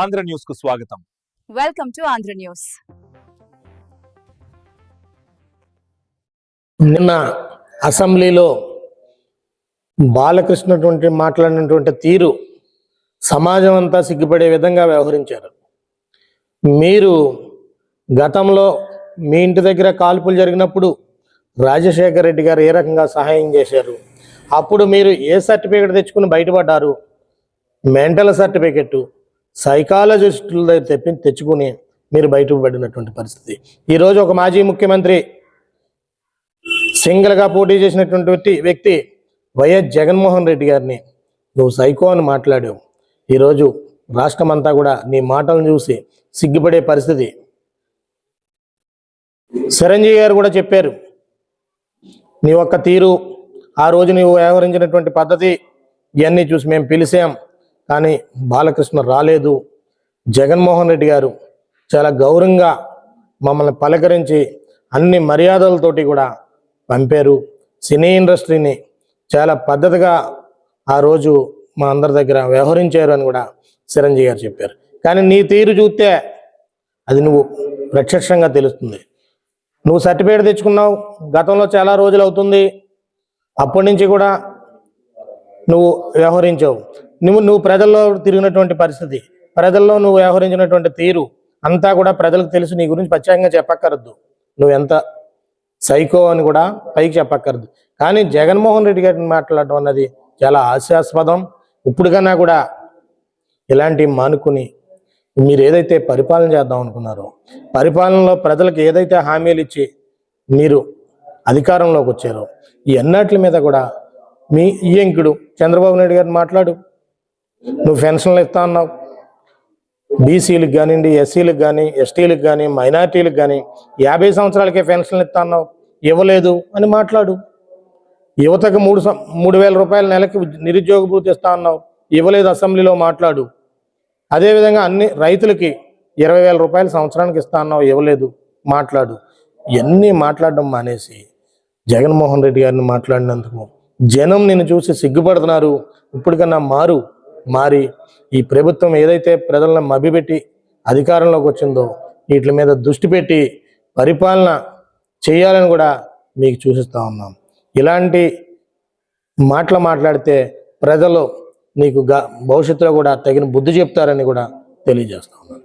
ఆంధ్ర న్యూస్కు స్వాగతం. Welcome to Andhra news. నిన్న అసెంబ్లీలో బాలకృష్ణటువంటి మాట్లాడినటువంటి తీరు సమాజం అంతా సిగ్గుపడే విధంగా వ్యవహరించారు. మీరు గతంలో మీ ఇంటి దగ్గర కాల్పులు జరిగినప్పుడు రాజశేఖర రెడ్డి గారు ఏ రకంగా సహాయం చేశారు? అప్పుడు మీరు ఏ సర్టిఫికేట్ తెచ్చుకుని బయటపడ్డారు? Mental certificate? సైకాలజిస్టుల దగ్గర తెప్పి తెచ్చుకుని మీరు బయటపడినటువంటి పరిస్థితి. ఈరోజు ఒక మాజీ ముఖ్యమంత్రి సింగిల్గా పోటీ చేసినటువంటి వ్యక్తి- వ్యక్తి వైఎస్ జగన్మోహన్ రెడ్డి గారిని నువ్వు సైకో అని మాట్లాడావు. ఈరోజు రాష్ట్రం అంతా కూడా నీ మాటలను చూసి సిగ్గుపడే పరిస్థితి. చిరంజీవి గారు కూడా చెప్పారు నీ ఒక్క తీరు ఆ రోజు నీవు వ్యవహరించినటువంటి పద్ధతి ఇవన్నీ చూసి మేము పిలిచాం. కానీ బాలకృష్ణ రాలేదు. జగన్మోహన్ రెడ్డి గారు చాలా గౌరవంగా మమ్మల్ని పలకరించి అన్ని మర్యాదలతోటి కూడా పంపారు. సినీ ఇండస్ట్రీని చాలా పద్ధతిగా ఆ రోజు మా అందరి దగ్గర వ్యవహరించారు అని కూడా చిరంజీవి గారు చెప్పారు. కానీ నీ తీరు చూస్తే అది నువ్వు ప్రత్యక్షంగా తెలుస్తుంది. నువ్వు సర్టిఫికేట్ తెచ్చుకున్నావు. గతంలో చాలా రోజులు అవుతుంది. అప్పటి నుంచి కూడా నువ్వు వ్యవహరించావు. నువ్వు నువ్వు ప్రజల్లో తిరిగినటువంటి పరిస్థితి ప్రజల్లో నువ్వు వ్యవహరించినటువంటి తీరు అంతా కూడా ప్రజలకు తెలుసు నీ గురించి ప్రత్యేకంగా చెప్పక్కర్దు నువ్వు ఎంత సైకో అని కూడా పైకి చెప్పక్కర్దు కానీ జగన్మోహన్ రెడ్డి గారిని మాట్లాడటం అన్నది చాలా హాస్యాస్పదం. ఇప్పుడు కన్నా కూడా ఇలాంటివి మానుకుని మీరు ఏదైతే పరిపాలన చేద్దాం అనుకున్నారో పరిపాలనలో ప్రజలకు ఏదైతే హామీలు ఇచ్చి మీరు అధికారంలోకి వచ్చారో ఈ అన్నట్ల మీద కూడా మీ ఈయంకుడు చంద్రబాబు నాయుడు గారిని మాట్లాడు. నువ్వు పెన్షన్లు ఇస్తా అన్నావు. బీసీలకు కానివ్వండి ఎస్సీలకు కానీ ఎస్టీలకు కానీ మైనార్టీలకు కానీ యాభై సంవత్సరాలకే పెన్షన్లు ఇస్తా అన్నావు. ఇవ్వలేదు అని మాట్లాడు. యువతకు మూడు సం- మూడు వేల రూపాయల నెలకి నిరుద్యోగ భృతి ఇస్తా అన్నావు. ఇవ్వలేదు అసెంబ్లీలో మాట్లాడు. అదేవిధంగా అన్ని రైతులకి ఇరవై వేల రూపాయలు సంవత్సరానికి ఇస్తా అన్నావు. ఇవ్వలేదు. మాట్లాడు. ఇవన్నీ మాట్లాడడం మానేసి జగన్మోహన్ రెడ్డి గారిని మాట్లాడినందుకు జనం నిన్ను చూసి సిగ్గుపడుతున్నారు. ఇప్పటికన్నా మారు మారి. ఈ ప్రభుత్వం ఏదైతే ప్రజలను మభ్యపెట్టి అధికారంలోకి వచ్చిందో వీటి మీద దృష్టి పెట్టి పరిపాలన చేయాలని కూడా మీకు చూపిస్తా ఉన్నాం. ఇలాంటి మాటలు మాట్లాడితే ప్రజలు నీకు గా భవిష్యత్తులో కూడా తగిన బుద్ధి చెప్తారని కూడా తెలియజేస్తా ఉన్నాను